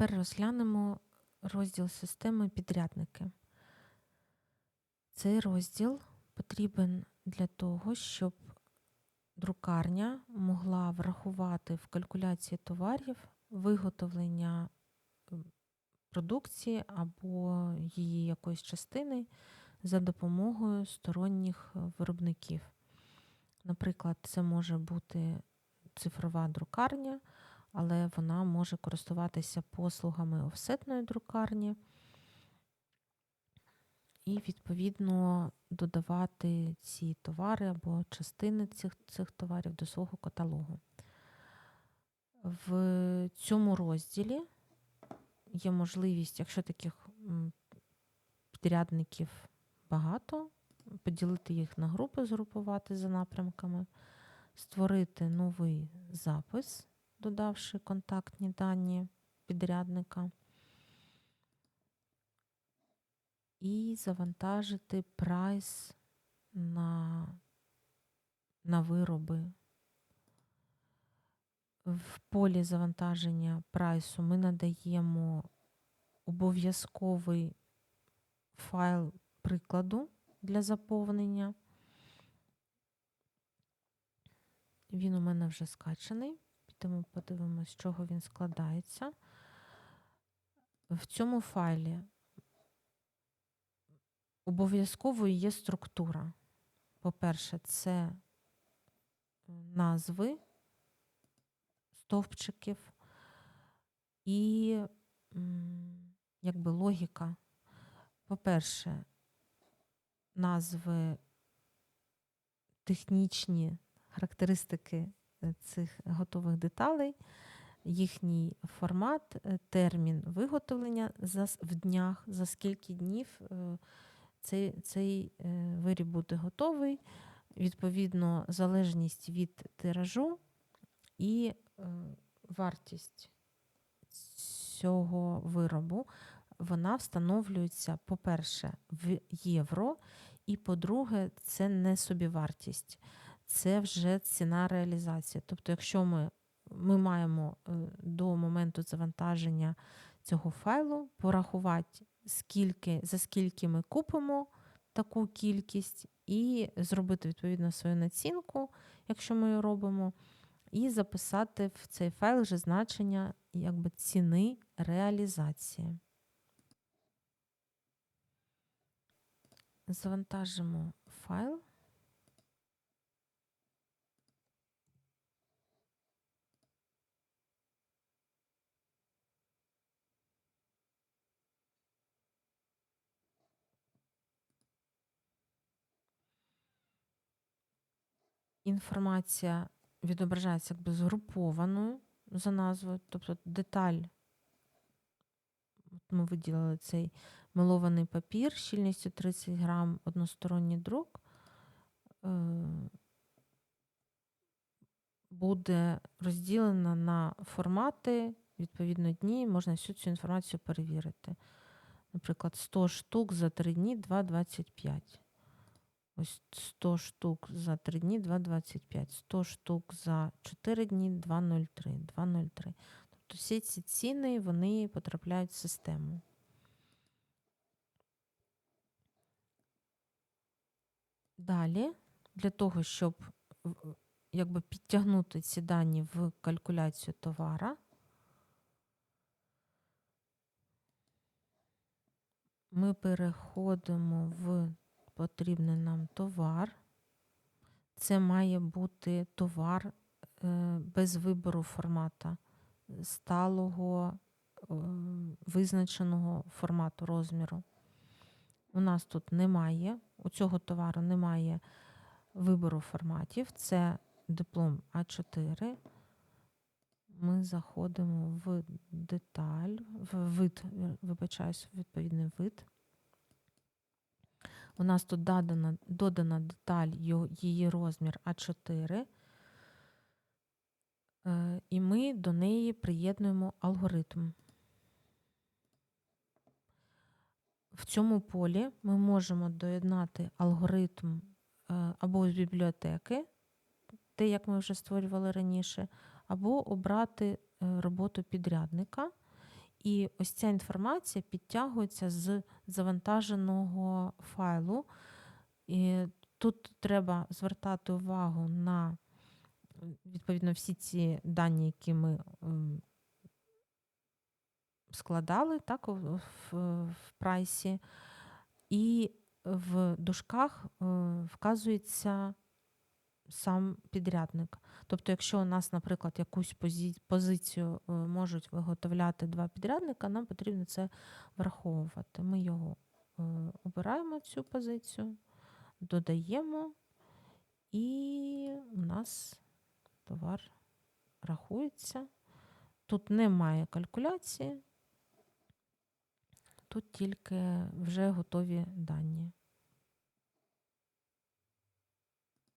Тепер розглянемо розділ системи підрядники. Цей розділ потрібен для того, щоб друкарня могла врахувати в калькуляції товарів виготовлення продукції або її якоїсь частини за допомогою сторонніх виробників. Наприклад, це може бути цифрова друкарня, але вона може користуватися послугами офсетної друкарні і, відповідно, додавати ці товари або частини цих, цих товарів до свого каталогу. В цьому розділі є можливість, якщо таких підрядників багато, поділити їх на групи, згрупувати за напрямками, створити новий запис, додавши контактні дані підрядника, і завантажити прайс на, на вироби. В полі завантаження прайсу ми надаємо обов'язковий файл прикладу для заповнення. Він у мене вже скачаний, підемо подивимось, з чого він складається. В цьому файлі обов'язковою є структура. По-перше, це назви стовпчиків і якби логіка. По-перше, назви технічні характеристики цих готових деталей, їхній формат, е, термін виготовлення в днях, за скільки днів е, цей, цей е, виріб буде готовий, відповідно, залежність від тиражу і вартість цього виробу. Вона встановлюється, по-перше, в євро, і по-друге, це не собівартість, це вже ціна реалізації. Тобто, якщо ми, ми маємо е, до моменту завантаження цього файлу порахувати, скільки, за скільки ми купимо таку кількість, і зробити відповідно свою націнку, якщо ми її робимо, і записати в цей файл вже значення якби, ціни реалізації. Завантажимо файл. Інформація відображається якби згрупованою за назвою, тобто деталь. Ми виділили цей мелований папір щільністю 30 грам, односторонній друк. е, Буде розділена на формати, відповідно дні, можна всю цю інформацію перевірити. Наприклад, 100 штук за 3 дні 2,25. Ось 100 штук за 3 дні 2,25. 100 штук за 4 дні 2,03. 2,03. Тобто всі ці ціни вони потрапляють в систему. Далі, для того, щоб якби підтягнути ці дані в калькуляцію товара, ми переходимо в потрібний нам товар. Це має бути товар е, без вибору формата сталого е, визначеного формату розміру. У нас тут немає, у цього товару немає вибору форматів. Це диплом А4. Ми заходимо в деталь, в вид, вибачаюсь, відповідний вид. У нас тут додана, додана деталь, її розмір А4. Е, І ми до неї приєднуємо алгоритм. В цьому полі ми можемо доєднати алгоритм е, або з бібліотеки, те, як ми вже створювали раніше, або обрати е, роботу підрядника І ось ця інформація підтягується з завантаженого файлу. І тут треба звертати увагу на відповідно всі ці дані, які ми складали так, в, в прайсі. І в дужках е, вказується сам підрядник. Тобто, якщо у нас, наприклад, якусь позицію е, можуть виготовляти два підрядника, нам потрібно це враховувати. Ми його е, обираємо цю позицію, додаємо, і у нас товар рахується. Тут немає калькуляції, тут тільки вже готові дані.